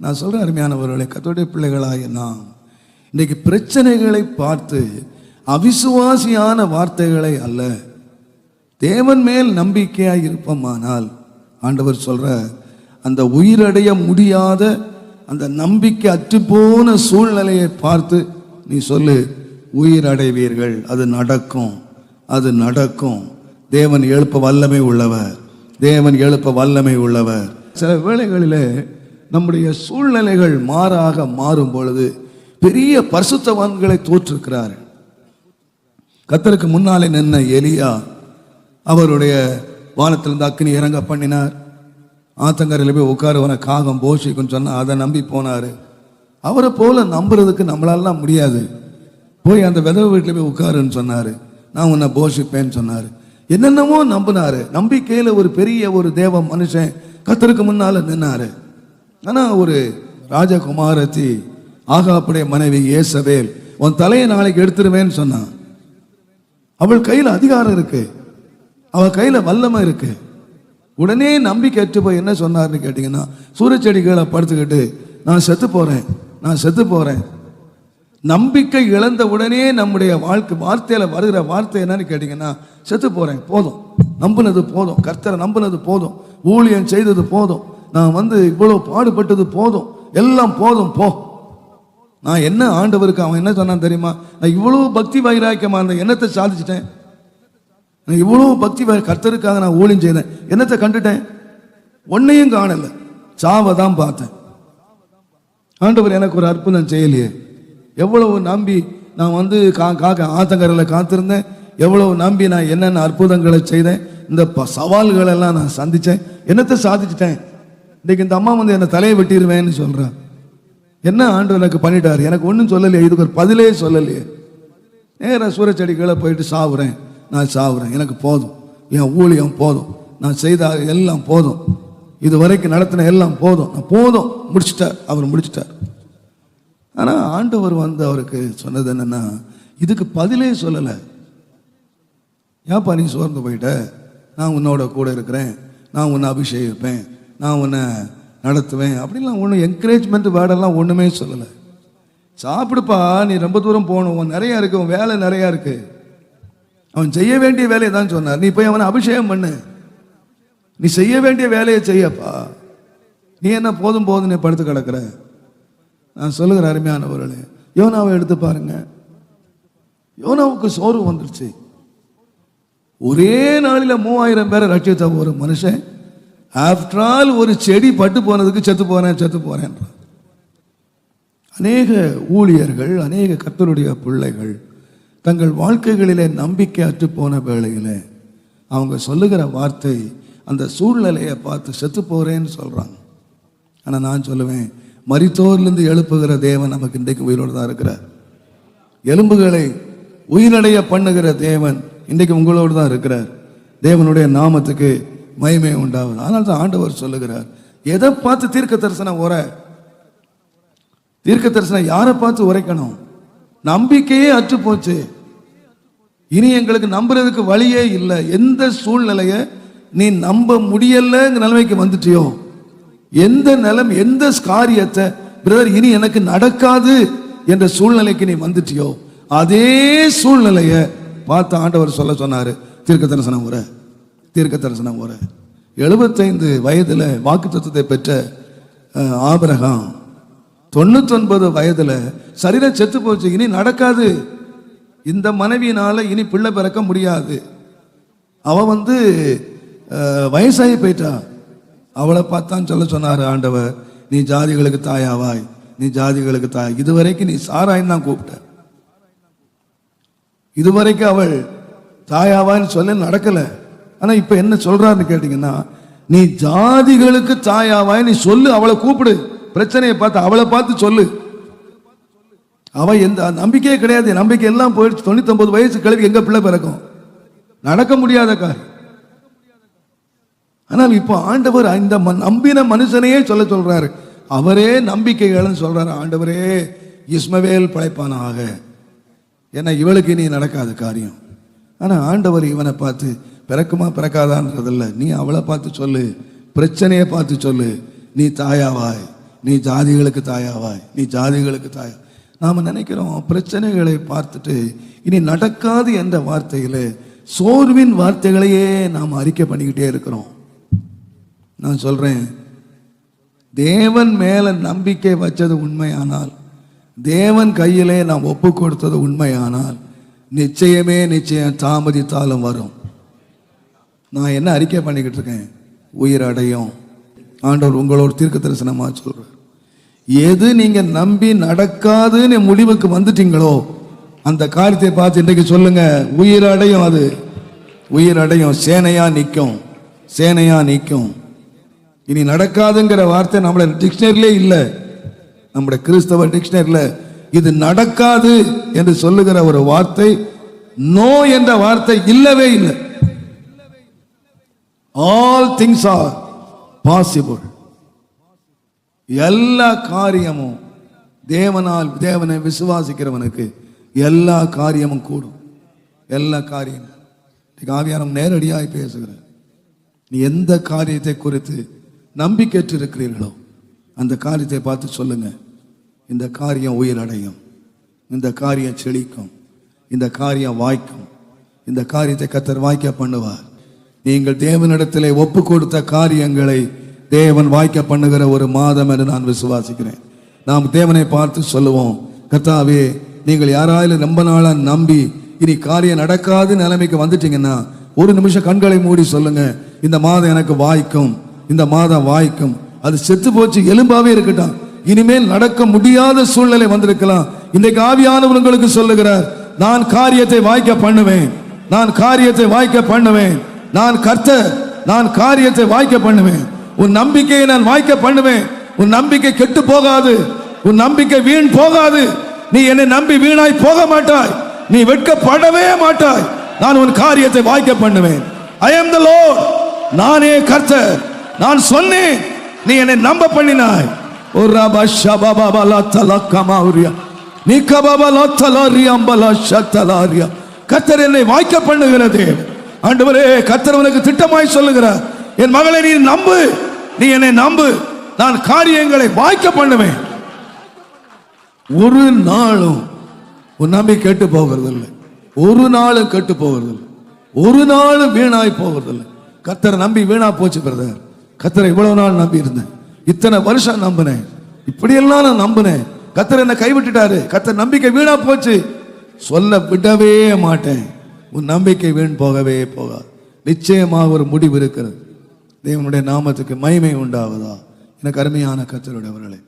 நான் சொல்கிறேன் அருமையானவர்களை கத்தோடைய பிள்ளைகளாகிய நாம். இன்றைக்கு பிரச்சனைகளை பார்த்து அவிசுவாசியான வார்த்தைகளை அல்ல. தேவன் மேல் நம்பிக்கையாக இருப்போமானால் ஆண்டவர் சொல்கிற அந்த உயிரடைய முடியாத அந்த நம்பிக்கை அற்றுப்போன சூழ்நிலையை பார்த்து நீ சொல்லு உயிரடைவீர்கள் அது நடக்கும் அது நடக்கும். தேவன் எழுப்ப வல்லமை உள்ளவர் தேவன் எழுப்ப வல்லமை உள்ளவர். சில வேளைகளிலே நம்முடைய சூழ்நிலைகள் மாறாக மாறும் பொழுது பெரிய பரிசுத்தவான்களை தோற்றிருக்கிறார் கத்தருக்கு முன்னாலே நின்ன எலியா அவருடைய வானத்திலிருந்து அக்னி இறங்க பண்ணினார். ஆத்தங்கரையில் போய் உட்காருவன காகம் போஷிக்குன்னு சொன்னால் அதை நம்பி போனார். அவரை போல நம்புறதுக்கு நம்மளாலாம் முடியாது. போய் அந்த விதவை வீட்டில் போய் உட்காருன்னு சொன்னார். நான் உன்னை போஷிப்பேன்னு சொன்னார். என்னென்னமோ நம்பினார். நம்பிக்கையில் ஒரு பெரிய ஒரு தேவ மனுஷன் கத்தருக்கு முன்னால் நின்னாரு. ஆனால் ஒரு ராஜகுமாரத்தி ஆகாப்புடைய மனைவி ஏசவேல் உன் தலையை நாளைக்கு எடுத்துருவேன்னு சொன்னான். அவள் கையில் அதிகாரம் இருக்கு. அவள் கையில் வல்லமை இருக்கு. உடனே நம்பிக்கை அற்று போய் என்ன சொன்னார்னு கேட்டிங்கன்னா சூரியச்செடி கீழே படுத்துக்கிட்டு நான் செத்து போகிறேன் நான் செத்து போகிறேன் நம்பிக்கை இழந்த உடனே நம்முடைய வாழ்க்கை வார்த்தையில் வருகிற வார்த்தை என்னன்னு கேட்டிங்கன்னா செத்து போகிறேன் போதும். நம்பினது போதும். கர்த்தரை நம்பினது போதும். ஊழியம் செய்தது போதும். நான் வந்து இவ்வளவு பாடுபட்டது போதும். எல்லாம் போதும் போ. நான் என்ன ஆண்டவருக்கு அவன் என்ன சொன்னான் தெரியுமா? நான் இவ்வளவு பக்தி வைராக்கியமாக இருந்த என்னத்தை சாதிச்சிட்டேன்? நான் இவ்வளவு பக்தி வை- கர்த்தருக்காக நான் ஊழியம் செய்தேன். என்னத்தை கண்டுட்டேன்? ஒன்னையும் காணல. சாவை தான் பார்த்தேன். ஆண்டவர் எனக்கு ஒரு அற்புதம் செய்யலையே. எவ்வளவு நம்பி நான் வந்து கா காக்க ஆத்தங்கரையில் காத்திருந்தேன். எவ்வளவு நம்பி நான் என்னென்ன அற்புதங்களை செய்தேன். இந்த ப- நான் சந்தித்தேன் என்னத்தை சாதிச்சிட்டேன்? இன்னைக்கு இந்த அம்மா வந்து என்னை தலையை வெட்டிடுவேன்னு சொல்கிறான் என்ன ஆண்டு எனக்கு பண்ணிட்டார்? எனக்கு ஒன்றும் சொல்லலையே இதுக்கு ஒரு பதிலே சொல்லலையே. நேராக சூரச்செடி கீழே போயிட்டு சாவுறேன். நான் சாவுறேன். எனக்கு போதும். என் ஊழியம் போதும். நான் செய்த எல்லாம் போதும். இது வரைக்கும் நடத்தின எல்லாம் போதும். நான் போதும். முடிச்சிட்டார். அவர் முடிச்சிட்டார். ஆனால் ஆண்டவர் வந்து அவருக்கு சொன்னது என்னென்னா இதுக்கு பதிலே சொல்லலை. ஏன்ப்பா நீ சோர்ந்து போயிட்ட? நான் உன்னோட கூட இருக்கிறேன். நான் உன்னை அபிஷேகிப்பேன். நான் உன்னை நடத்துவேன். அப்படிலாம் ஒன்றும் என்கரேஜ்மெண்ட் வேர்டெல்லாம் ஒன்றுமே சொல்லலை. சாப்பிடுப்பா நீ ரொம்ப தூரம் போகணும். உன் நிறையா இருக்கு உன் வேலை நிறையா இருக்கு. அவன் செய்ய வேண்டிய வேலையை தான் சொன்னார். நீ போய் அவனை அபிஷேகம் பண்ணு. நீ செய்ய வேண்டிய வேலையை செய்யப்பா. நீ என்ன போதும் போதும் நீ படுத்து கிடக்குற? நான் சொல்லுகிற அருமையானவர்களே யோனாவை எடுத்து பாருங்க. யோனாவுக்கு சோர்வு வந்துருச்சு. ஒரே நாளில் மூவாயிரம் பேரை ரட்சித்த ஒரு மனுஷன் ஆஃப்டர் ஆல் ஒரு செடி பட்டு போனதுக்கு செத்து போனேன் செத்து போகிறேன் அநேக ஊழியர்கள் அநேக கத்தருடைய பிள்ளைகள் தங்கள் வாழ்க்கைகளிலே நம்பிக்கை அற்று போன வேளையில் அவங்க சொல்லுகிற வார்த்தை அந்த சூழ்நிலையை பார்த்து செத்து போகிறேன்னு சொல்கிறாங்க ஆனால் நான் சொல்லுவேன் மரித்தோர்லேருந்து எழுப்புகிற தேவன் நமக்கு இன்றைக்கு உயிரோடு தான் இருக்கிறார். எலும்புகளை உயிரடைய பண்ணுகிற தேவன் இன்றைக்கு உங்களோடு தான் இருக்கிறார். தேவனுடைய நாமத்துக்கு மகிமை உண்டாகும் ஆனால் தான் ஆண்டவர் சொல்லுகிறார் எதை பார்த்து தீர்க்க தரிசனம் உரை? தீர்க்க தரிசனம் யாரை பார்த்து உரைக்கணும்? நம்பிக்கையே அற்று போச்சு. இனி எங்களுக்கு நம்புறதுக்கு வழியே இல்லை. எந்த சூழ்நிலைய நீ நம்ப முடியலங்கிற நிலைமைக்கு வந்துட்டியோ? எந்த நிலம் எந்த காரியத்தை பிரதர் இனி எனக்கு நடக்காது என்ற சூழ்நிலைக்கு நீ வந்துட்டியோ? அதே சூழ்நிலைய பார்த்து ஆண்டவர் சொல்ல சொன்னாரு தீர்க்க தரிசனம் உரை. தீர்க்க தரிசனம் ஒரு எழுபத்தைந்து வயதுல தத்துவத்தை பெற்ற ஆபரகம். தொண்ணூத்தொன்பது வயதுல சரீரம் செத்து போச்சு இனி நடக்காது. இந்த மனைவியினால இனி பிள்ளை பிறக்க முடியாது. அவ வந்து வயசாகி போயிட்டா. அவளை பார்த்தான் சொல்ல சொன்னார் ஆண்டவர் நீ ஜாதிகளுக்கு தாயாவாய் நீ ஜாதிகளுக்கு தாய். இதுவரைக்கும் நீ சாராயின்னு தான் கூப்பிட்ட இதுவரைக்கும் அவள் தாயாவான்னு சொல்ல நடக்கல. ஆனா இப்ப என்ன சொல்றாருன்னு கேட்டிங்கன்னா நீ ஜாதிகளுக்கு தாயாவாய் நீ சொல்லு அவளை கூப்பிடு. பிரச்சனையை பார்த்து அவளை பார்த்து சொல்லு. அவ எந்த நம்பிக்கையே கிடையாது. நம்பிக்கை எல்லாம் போயிடுச்சு. தொண்ணூத்தொம்பது வயசு கிழவி எங்க பிள்ளை பிறக்கும்? நடக்க முடியாத ஆனால் இப்போ ஆண்டவர் இந்த ம- நம்பின மனுஷனையே சொல்ல சொல்றாரு. அவரே நம்பிக்கைகள்னு சொல்றாரு ஆண்டவரே. இஸ்மவேல் படைப்பானாக. ஏன்னா இவளுக்கு இனி நடக்காத காரியம். ஆனால் ஆண்டவர் இவனை பார்த்து பிறக்குமா பிறக்காதான்றதில்ல. நீ அவளை பார்த்து சொல்லு. பிரச்சனையை பார்த்து சொல்லு. நீ தாயாவாய். நீ ஜாதிகளுக்கு தாயாவாய். நீ ஜாதிகளுக்கு தாயா. நாம் நினைக்கிறோம் பிரச்சனைகளை பார்த்துட்டு இனி நடக்காது என்ற வார்த்தையில் சோர்வின் வார்த்தைகளையே நாம் அறிக்கை பண்ணிக்கிட்டே இருக்கிறோம். நான் சொல்கிறேன் தேவன் மேலே நம்பிக்கை வச்சது உண்மையானால் தேவன் கையிலே நாம் ஒப்பு கொடுத்தது உண்மையானால் நிச்சயமே நிச்சயம் தாமதித்தாலும் வரும். நான் என்ன அறிக்கை பண்ணிக்கிட்டு இருக்கேன்? உயிர் அடையும். ஆண்டவர் உங்களோட தீர்க்க தரிசனமாக சொல்கிறார் எது நீங்கள் நம்பி நடக்காதுன்னு முடிவுக்கு வந்துட்டீங்களோ அந்த காரியத்தை பார்த்து இன்றைக்கு சொல்லுங்க உயிர் அடையும் அது. உயிர் அடையும் சேனையாக நிற்கும். சேனையாக நிற்கும். இனி நடக்காதுங்கிற வார்த்தை நம்மளை டிக்ஷனரிலே இல்லை. நம்முடைய கிறிஸ்தவ டிக்ஷனரியில் இது நடக்காது என்று சொல்லுகிற ஒரு வார்த்தை நோ என்ற வார்த்தை இல்லவே இல்லை. ஆல் திங்ஸ் ஆர் பாசிபிள் எல்லா காரியமும் தேவனால் தேவனை விசுவாசிக்கிறவனுக்கு எல்லா காரியமும் கூடும். எல்லா காரியமும் இன்னைக்கு ஆவியானம் நேரடியாக பேசுகிறேன் நீ எந்த காரியத்தை குறித்து நம்பிக்கையற்று இருக்கிறீர்களோ அந்த காரியத்தை பார்த்து சொல்லுங்க. இந்த காரியம் உயிர் அடையும் இந்த காரியம் செழிக்கும். இந்த காரியம் வாய்க்கும். இந்த காரியத்தை கத்தர் வாய்க்க பண்ணுவார். நீங்கள் தேவனிடத்திலே ஒப்பு கொடுத்த காரியங்களை தேவன் வாய்க்க பண்ணுகிற ஒரு மாதம் என்று நான் விசுவாசிக்கிறேன். நாம் தேவனை பார்த்து சொல்லுவோம் கர்த்தாவே நீங்கள் யாராலும் ரொம்ப நாளாக நம்பி இனி காரியம் நடக்காது நிலைமைக்கு வந்துட்டீங்கன்னா ஒரு நிமிஷம் கண்களை மூடி சொல்லுங்க. இந்த மாதம் எனக்கு வாய்க்கும் இந்த மாதம் வாய்க்கும். அது செத்து போச்சு எலும்பாவே இருக்கட்டும். இனிமேல் நடக்க முடியாத சூழ்நிலை வந்திருக்கலாம். இன்றைக்கு ஆவியானவர் உங்களுக்கு சொல்லுகிறார் நான் காரியத்தை வாய்க்க பண்ணுவேன். நான் காரியத்தை வாய்க்க பண்ணுவேன். நான் கர்த்த நான் காரியத்தை வாய்க்க பண்ணுவேன். உன் நம்பிக்கையை நான் வாய்க்க பண்ணுவேன். உன் நம்பிக்கை கெட்டு போகாது. உன் நம்பிக்கை வீண் போகாது. நீ என்னை நம்பி வீணாய் போக மாட்டாய். நீ வெட்கப்படவே மாட்டாய். நான் உன் காரியத்தை வாய்க்க பண்ணுவேன். ஐ எம் த லோட் நானே கர்த்தர். நான் சொன்னேன். நீ என்னை நம்ப பண்ணினாய். ஒரு ரபா ஷபா பலா தலக்கமாரியா நீ கபாபா லத்தலாரியாம் பலா ஷத்தலாரியா கர்த்தர் என்னை வாய்க்க பண்ணுகிறது ஆண்டவரே கர்த்தர் உனக்கு திட்டமாய் சொல்லுகிறார். என் மகளை நீ நம்பு. நீ என்னை நம்பு. நான் காரியங்களை வாய்க்க பண்ணுவேன். ஒரு நாளும் உன் நம்பி கேட்டு போகிறதில்லை. ஒரு நாளும் கேட்டு போகிறதில்லை. ஒரு நாளும் வீணாய் போகிறதில்லை. கத்தரை நம்பி வீணா போச்சு பிரதர். கத்தரை இவ்வளவு நாள் நம்பி இருந்தேன். இத்தனை வருஷம் நம்பினேன். இப்படியெல்லாம் நான் நம்பினேன். கத்தர் என்னை கைவிட்டுட்டாரு. கத்தர் நம்பிக்கை வீணா போச்சு. சொல்ல விடவே மாட்டேன். உன் நம்பிக்கை வீண் போகவே போகாது. நிச்சயமாக ஒரு முடிவு இருக்கிறது. தேவனுடைய நாமத்துக்கு மகிமை உண்டாவதா? எனக்கு அருமையான கத்தருடையவர்களே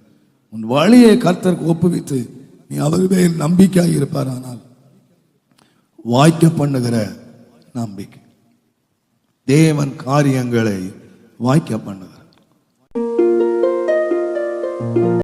உன் வழியை கர்த்தருக்கு ஒப்புவித்து நீ அவர் மேல் நம்பிக்கையாக இருப்பார் ஆனால் வாய்க்க பண்ணுகிற நம்பிக்கை. தேவன் காரியங்களை வாய்க்க பண்ணுகிற